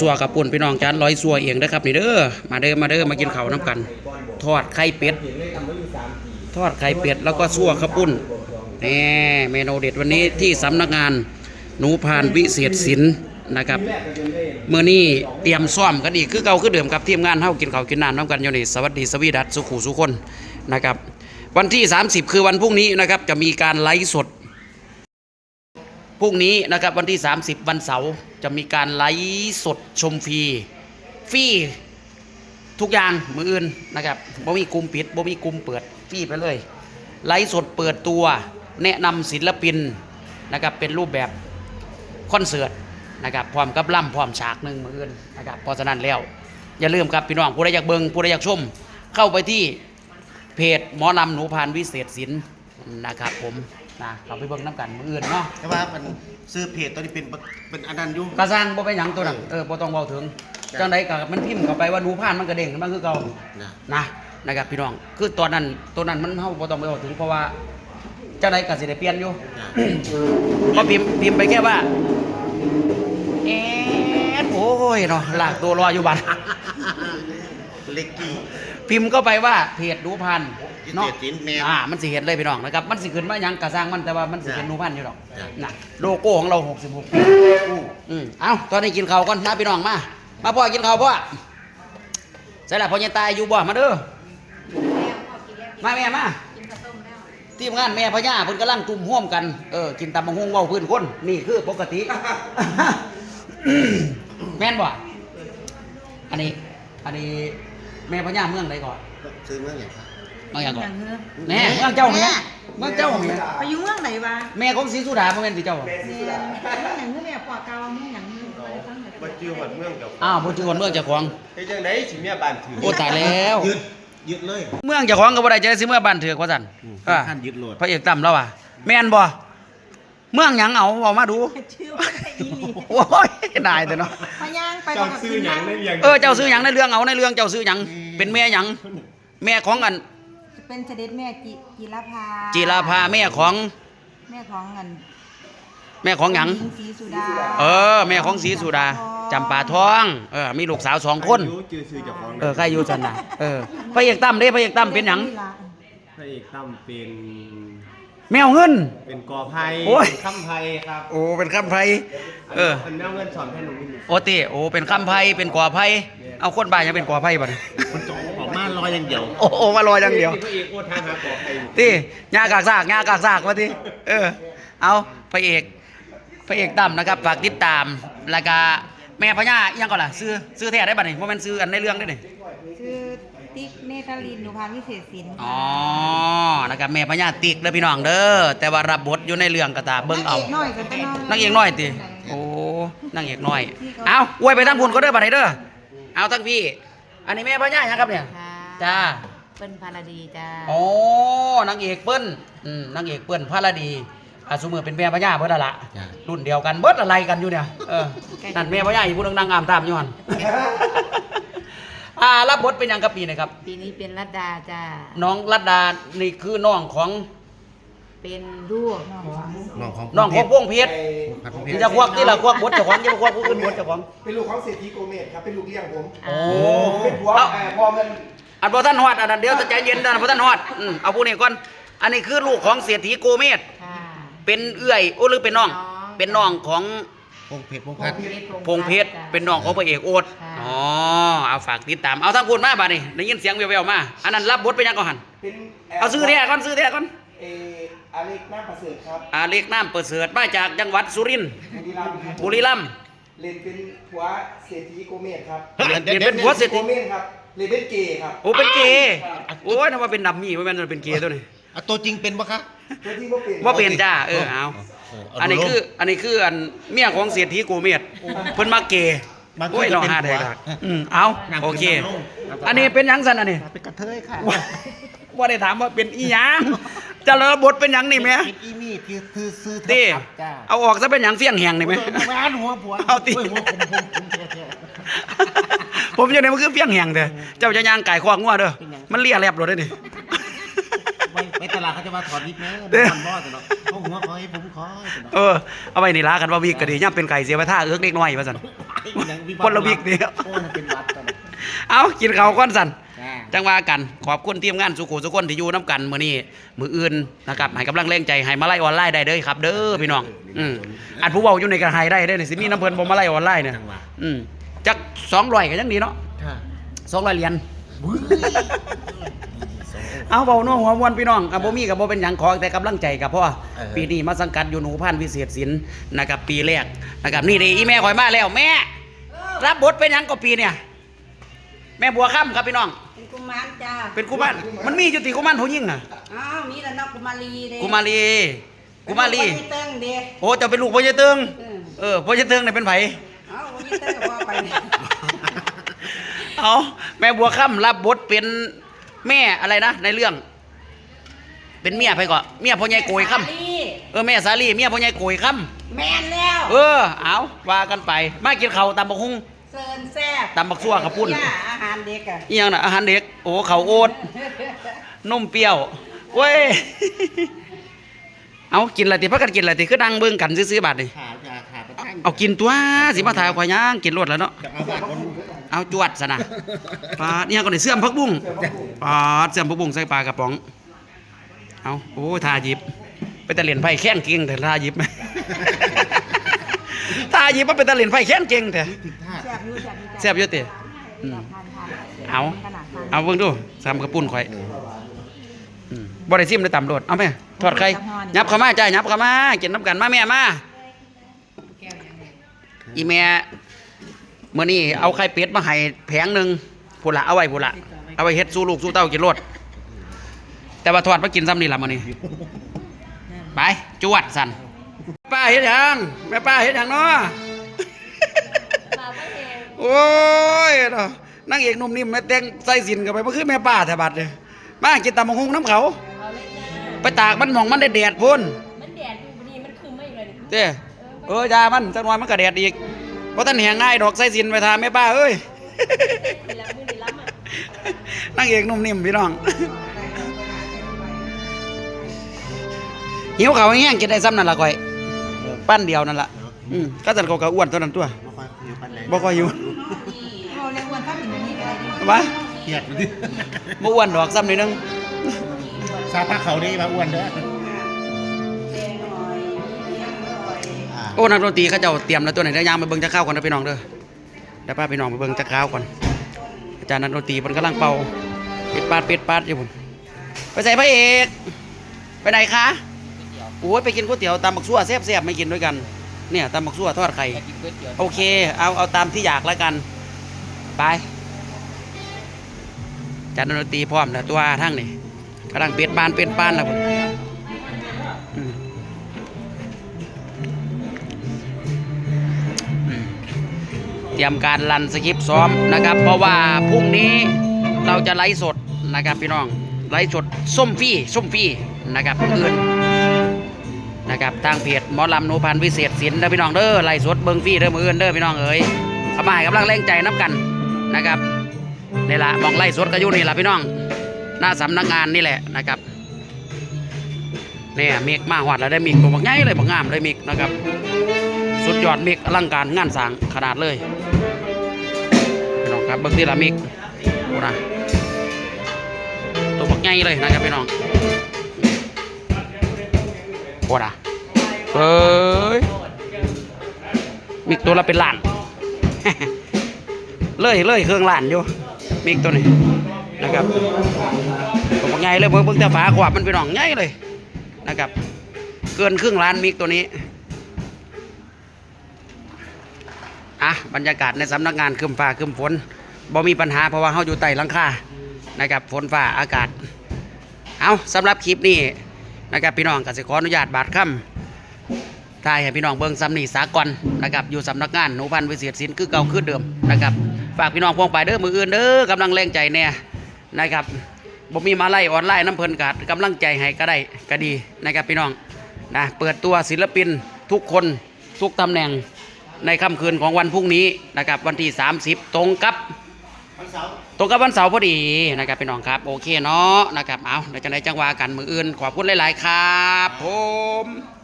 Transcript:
สัวกับปุ่นพี่น้องจานร้อยสัวเองนะครับนี่เด้อมาเด้อมาเด้อมากินข้าวน้ำกัน ทอดไข่เป็ดทอดไข่เป็ดแล้วก็สัวข้าวปุ้นนี่เมนูเด็ดวันนี้ที่สำนักงานหนูพานวิเศษศิลป์นะครับเมื่อนี้เตรียมซ่อมกันอีกคือเก่าคือเดิมครับทีมงานเฮากินข้าวกินน้ำน้ำกันอยู่นี่สวัสดีสวีดัสสุขุสุคนนะครับวันที่ 30 คือวันพรุ่งนี้นะครับจะมีการไลฟ์สด พรุ่งนี้นะครับวันที่ 30 วันเสาร์จะมีการไลฟ์สดชมฟรีฟรีทุกอย่างมืออื่นนะครับบ่มีกลุ่มปิดบ่มีกลุ่มเปิดฟรีไปเลย ไลฟ์สดเปิดตัวแนะนำศิลปินนะครับเป็นรูปแบบคอนเสิร์ตนะครับพร้อมกับล่ำพร้อมฉากหนึ่งมืออื่นนะครับเพราะฉะนั้นแล้ว อย่าลืมครับพี่น้องผู้ใดอยากเบิงผู้ใดอยากชม เข้าไปที่เพจหมอลำหนูพานวิเศษศิลป์นะครับผม นะเราไปเบิ่งน้ำกันมืออื่นเนาะแต่ว่ามันซื้อเพจตอนนี้เป็นเป็นอันนั้นอยู่กระซังบ่ไปนหยังตัวนั้นเออบ่ต้องเว้าถึงจ้ะจังไดก็มันพิมพ์เข้าไปว่าหนูผ่านมันก็เด้งขึ้นมาคือเก่านะนะนะครับพี่น้องคือตอนนั้นตัวนั้นมันเฮาบ่ต้องไปเว้าถึงเพราะว่าจังไดก็สิได้เปลี่ยนอยู่นะก็พิมพ์พิมพ์ไปแค่ว่าเอ๊ะโอ้ยเนาะลากตัวรออยู่บัด เล็กกี้ พิมพ์เข้าไปว่าเพจหนูพันวิเนาะเศษศิลป์แม่นอ่ามันสิเห็นเลยพี่น้องนะครับ มันสิขึ้นมาหยังกระซังมันแต่ว่ามันสิเป็นจ้ะหนูพันอยู่ดอกจ้ะ นะโลโก้ของเรา 66ปีอืมเอ้าตอนนี้กินข้าวก่อนนะพี่น้องมา มาพ่อกินข้าวพ่อใส่ละพ่อยังตายอยู่บ่มาเด้อมาแม่มา ทีมงานแม่พญาเพิ่นกำลังตุ่มห่วมกัน เออ กินตำบักหุ่งเว้าพื้นคน นี่คือปกติ แม่นบ่ อันนี้ อันนี้ แม่พญาเมืองใดก่อนซื้อเมื่อไหร่ครับเมืองหยังก่อนอย่างเงี้ยแม่เมืองเจ้าแม่เมืองเจ้าแม่ไปอยู่เมืองไหนวะแม่ของศรีสุดาบ่แม่นสิเจ้าเนี่ยเมืองอย่างเงี้ยเนี่ยปอกเกาเมืองอย่างเงี้ยไปฟังหน่อยมาจื้อหอดเมืองเจ้าอ้าวบ่ถือคนเมืองเจ้าของเฮ็ดจังได๋สิเมียบ้านถือโอ้ตายแล้วยึดยึดเลย เมืองเจ้าของก็บ่ได้จะได้สิเมื่อบ้านเถือกว่าซั่นอ่าท่านยึดโหลดพระเอกตั้มแล้วว่ะแม่นบ่เมืองหยังเอาเอามาดูชื่อว่าไอ้อีหลี โอ้ยได้แต่เนาะพะยางไปเจ้าซื้อหยังได้เรียงเออเจ้าซื้อหยังในเรื่องเอาในเรื่องเจ้าซื้อหยังเป็นแม่หยังแม่ของอัน เป็นเสด็จแม่จิจิรภาจีราภาแม่ของแม่ของเงินแม่ของหยังญิงศรีสุดาเออ แม่ของศรีสุดาจำปาทองเออมีลูกสาวสองคน อายุจื้อซื้อเจ้าของเออใครอยู่จันน่ะเออพระเอกตั้มเด้พระเอกตั้มเป็นหยังพระเอกตั้มเป็น แมวเงิน เป็นกอไผ่โอ้ย เป็นคำไผ่ครับโอ้เป็นคำไพเออ เป็นแนวเงินสอนแทนหนูมินโอติโอ้เป็นคำไพเป็นกอไพเอาคนบ้านยังเป็นกอไพบ่เนี่ยมันจะออกมาลอยอย่างเดียวโอ้โอ้มาลอยอย่างเดียว พระเอกโอ้ทางหากอไผ่ตีงากากซากงากากซากมาทีเออ เอาพระเอกพระเอกตั้มนะครับฝากติดตามแล้วก็แม่พญาอิหยังก่อนล่ะซื้อซื้อแท้ได้บัดนี้บ่แม่นซื้ออันในเรื่องได้นี่ชื่อ ติ๊กเนตรลินหนุพานวิเศษศิลป์อ๋อนะครับแม่พญาติกเด้อพี่น้องเด้อแต่ว่ารับบทอยู่ในเรื่องก็ตาเบิ่งเอานางเอกน้อยก็เป็นนางเอกน้อยติโอ้นางเอกน้อย เอาอวยไปทั้งบุญก็เด้อบัดนี้เด้อเอาทั้งพี่ อันนี้แม่พญาหยังครับเนี่ยค่ะจ้าเปิ้ลพาราดีจ้าโอ้นางเอกเปิ้ลอืมนางเอกเปิ้ลพาราดีอาสมือเป็นแม่พญาเบิดและละจ้ะรุ่นเดียวกันเบิดอะไรกันอยู่เนี่ยเออนั่นแม่พญาอีกผู้นึงนางงามตามอยู่หั่น อ่ารับบทเป็นหยังกับปีนะครับ ปีนี้เป็นรัตดาจ้าน้องรัตดานี่คือน้องของเป็นลูกน้องของน้องของพวงเพชรพันธุ์เพที่ชรจะควักที่ละควักบทเจ้าของจะควักผู้อื่นบทเจ้าของเป็นลูกของเศรษฐีโกเมสครับเป็นลูกเลี้ยงผมโอ้เป็นผัวเอาเอ่อพ่อมันอันบ่ท่านฮอดอันนั้นเดี๋ยวใจเย็นนะบ่ท่านฮอดอืมเอาผู้นี้ก่อนอันนี้คือลูกของเศรษฐีโกเมศค่ะ เป็นเอื้อยโอ้หรือเป็นน้องน้องเป็นน้องของพงเพชรพงพัดพงเพชรเป็นน้องของพระเอกโอดค่ะ อ๋อเอา ฝากติดตาม เอาทั้งพูดมาบาดนี้ได้ยินเสียงแว่วๆมา อันนั้นรับบทเป็นหยังก่อนหันเป็นเอาซื้อแท้ก่อนซื้อแท้ก่อนเอออาเล็กน้ำประเสริฐครับอาเล็กน้ำเปิดเสริฐมาจากจังหวัดสุรินทร์บุรีรัมย์ครับบุรีรัมย์เล่นเป็นผัวเศรษฐีโกเมสครับเรียนเรียนเป็นผัวเศรษโกฐีเมสครับเล่นเป็นเกย์ครับโอ้เป็นเกย์โอ้ยนึกว่าเป็นดัมมี่ว่าแม่นเป็นเกย์ตัวนี้อะตัวจริงเป็นปะคะตัวที่ว่าเป็นว่าเป็นจ้าเออเอาเออเอาอันนี้คืออันนี้คืออันเมียของเศรษฐีโกเมศเพิ่นมาเกย์ มันโอ้ยจะน้องเป็นหาผัได้วครับอืมเอานั่งโอเคขึ้นนั่งลงอันนี้เป็นหยังสันอันนี้เป็นกระเทยค่ะว่าว่าได้ถามว่าเป็นอีหยังจะระบทเป็นหยังนี่แม่เป็นอีมี่คือคือซื้อตีทับจ้าเอาออกซะเป็นหยังเฟี้ยงแหงนี่ไหมแม่นหัวผัวเอาติ โยหัวผมผมผมแท้ผมจะได้มันคือเฟี้ยงแหงเด้อเจ้าจะย่างไก่ควางงัวเด้อมันเลียแลบรถได้อนี่ๆไปไปตลาดเขาจะมาถอดวิกแม่เด้อ มันบ่แต่เนาะเขาหัวคอยผมคอยแต่เนาะเออเอาไว้นี่ลากันว่าวีกก็ดีย่ำเป็นไก่เสียไปท่าเอื้อกเล็กน้อยว่าซั่น คนละวิกเดียวโอ้มันเป็นวัดตอนนี้เอากินข้าวก้อนสันจ้าจังว่ากันขอบคุณทีมงานสุขุสุคนที่อยู่น้ำกันมื้อนี้มื้ออื่นนะครับให้กำลังแรงใจให้มาไล่ออนไลน์ได้เด้อครับ เด้อพี่น้องอืมอันผู้เว้าอยู่ในกระไฮได้เด้อนี่สิมีน้ำเพิ่นบ่มาไล่ออนไลน์เนี่ยจังหวะอืมจัก200ก็ยังดีเนาะค่ะ200เหรียญ เอาเบาน้องหัวมวนพี่น้องอะบ่มีก็บ่เป็นหยังขอแต่กำลังใจกับพ่อปีนี้มาสังกัดอยู่หนูพันธุ์วิเศษศิลป์นะครับปีแรกนะครับนี่เด้อีแม่ข่อยมาแล้วแม่ รับบทเป็นหยังก็ปีเนี่ย แม่บัวค่ำครับพี่น้องเป็นกุมารจ้าเป็นกุมารมันมีอยู่ติกุมารผู้หญิงน่ะอ้าวมีแต่นกกุมารีเด้กุมารีกุมารีวันนี้เติ้งเด้โอ้เจะเป็นลูกพ่อเจเติงเออเออพ่อเจเติงเนี่ยเป็นไผเอ้าวันนี้เติ้งก็ว่าไปเนี่ยเอาแม่บัวค่ำรับบทเป็น แม่อะไรนะในเรื่อง เป็นเมียไปก่อนเมียพ่อใหญ่โกยค่ำเออแม่สาลีเมียพ่อใหญ่โกยค่แมนแล้วำเออเอาว่ากันไป มากินข้าวตำบักหุ่งเซินแซ่บตำบักซั่วกับปุ้นย่าอาหารเด็กอะอีหยังน่ะอาหารเด็กโอ้ข้าวโอ๊ตนมเปรี้ยวเว้ยเอากินอะไรติพักกันกินอะไรติคือดังเบิ่งกันซื้อๆบาทนี่ขาจ้าขาประทังเอากินตัวสิมาถ่ายข่อยย่างกินรวดแล้วเนาะจะ เอาบาดคนเอาจวดซะนะปลาเนี่ยก็ได้เสื่อมพักบุ้งปลาเสื่อมพักบุ้งใส่ปลากระป๋อง เอาโอ้ทาหยิบ ไปตะเหรียญไผ่แข้งเก่งแต่ทาหยิบทาหยิบมันเป็นตะเหรียญไผ่แข้งเก่งแต่ถึงท่าแซ่บอยู่แซ่บอยู่จ้าแซ่บเยอะเตะอืมทานทานเอาขนาดทานเอาเบิ่งดูสามกระปุ่นข่อยอืมบ่ได้ซิมได้ต่ำโดดเอาไหมทอดไข่ยับเข้ามาจ้ายับเข้ามากินน้ำกันมาแม่มาอีแม่ มื้อนี้เอาไข่เป็ดมาให้แผงหนึงพุ่นละเอาไว้พุ่นละเอาไว้เฮ็ดสู้ลูกสู้เต้ากินรสแต่ว่าทอดมากินซ้ำนี่ล่ะมื้อนี้ไปจวดสั่นป้าเฮ็ดหยังแม่ป้าเฮ็ดหยังเนาะโอ้ยเนาะนางเอกหนุ่มนิ่มแม่แต่งใส่สินกันไปบ่คือแม่ป้าแถบัดเลยมากินตำบักหุ่งน้ำเขาไปตากมันหมองมันได้แดดพุ่นมันแดดอยู่พอดีมันคืมไม่เลยเด้เออยามันจักหน่อยมันก็แดดอีกเพ ราะท่านแหงง่ายดอกใส่สินไปทาแม่ป้าเอ้ยทีละมือดีล้ำอะนางเอกหนุ่มนิ่มพี่น้องหิวเขาวแห้งกินได้ซ้ำนั่นล่ะก่อย ปั้นเดียวนั่นล่ะอืมก็จันเขาก็อ้วนเท่านั้นตัวบ่ค่อยอยู่ปันไหนบ่ค่อยอยู่เอาเรียกวันพักอย่างนี้อะไรดีวะเครียดอยู่ดิบ่อ้วนดอกซ้ำนิดนึงซาพาเขาดีมาอ้วนเด้อ โอ้นักดนตรีเขาเจ้าเตรียมแล้วตัวไหนเดี๋ยวยางไปเบิ่งจะเข้าก่อนนะพี่น้องเด้อเดี๋ยวป้าพี่น้องไปเบิ่งจะข้าวก่อนอาจารย์นักดนตรีมันกำลังเป่าเป็ดปาดเป็ดปาดอยู่พุ่นไปใส่พระเอกไปไหนคะโอ้ยไปกินก๋วยเตี๋ยวตำบักซั่วแซ่บๆไม่กินด้วยกันเนี่ยตำบักซั่วทอดไข่โอเค เอาเอาตามที่อยากแล้วกัน ไปอาจารย์นักดนตรีพร้อมแล้วตัวทั้งนี่กำลังเป็ดปานเป็ดปานแล้วพุ่น ตรียมการรันสคริปต์ซ้อมนะครับ เพราะว่าพรุ่งนี้เราจะไลฟ์สดนะครับพี่น้องไลฟ์สดส้มฟี่ส้มฟี่นะครับอื่นนะครับทางเพจหมอลำโนพันธ์วิเศษศิลป์เด้อพี่น้องเด้อไลฟ์สดเบิงฟี่เด้อมืออื่นเด้อพี่น้องเอ๋ยเข้ามาให้กำลังแรงใจน้ำกันนะครับนี่ละมองไลฟ์สดก็อยู่นี่ละพี่น้อง หน้าสำนักงานนี่แหละนะครับเนี่ยเมกมาหวัดแล้วได้มิกตัวบักใหญ่เลยบักงามเลยมิกนะครับ สุดยอดมิกอลังการงานสร้างขนาดเลยพี่น้องครับเบิ้งที่ละมิกโอ้นะตัวบักใหญ่เลยนะครับพี่น้องโอ้นะเฮ้ยมิกตัวละเป็นล้าน เลยเลยเครื่องล้านอยู่มิกตัวนี้นะครับตัวบักใหญ่เลยเบิ้งเบิ้งแต่ฝาขวบมันพี่น้องใหญ่เลยนะครับ เกินครึ่งล้านมิกตัวนี้ อะบรรยากาศในสำนักงานคืมฟ้าคืมฝนบ่มีปัญหาเพราะว่าเฮาอยู่ใต้หลังคานะครับฝนฟ้าอากาศ เอาสำหรับคลิปนี้นะครับพี่น้องกสิขออนุญาตบาดค่ำถ่ายให้พี่น้องเบิ่งซ้ำนี่สากลนะครับอยู่สำนักงานหนูพันธ์วิเศษศิลป์คือเก่าคือเดิมนะครับฝากพี่น้องพวงไปเด้อมืออื่นเด้อกำลังแรงใจแน่นะครับบ่มีมาไล่ออนไลน์น้ำเพลินกัดกำลังใจให้ก็ได้ก็ดีนะครับพี่น้องนะเปิดตัวศิลปินทุกคนทุกตำแหน่ง ในค่ำคืนของวันพรุ่งนี้นะครับวันที่ 30 ตรงกับตรงกับวันเสาร์พอดีนะครับพี่น้องครับโอเคเนาะนะครับเอาในจังไดจังหวากันมืออื่นขอบคุณหลาย ๆ ครับ ผม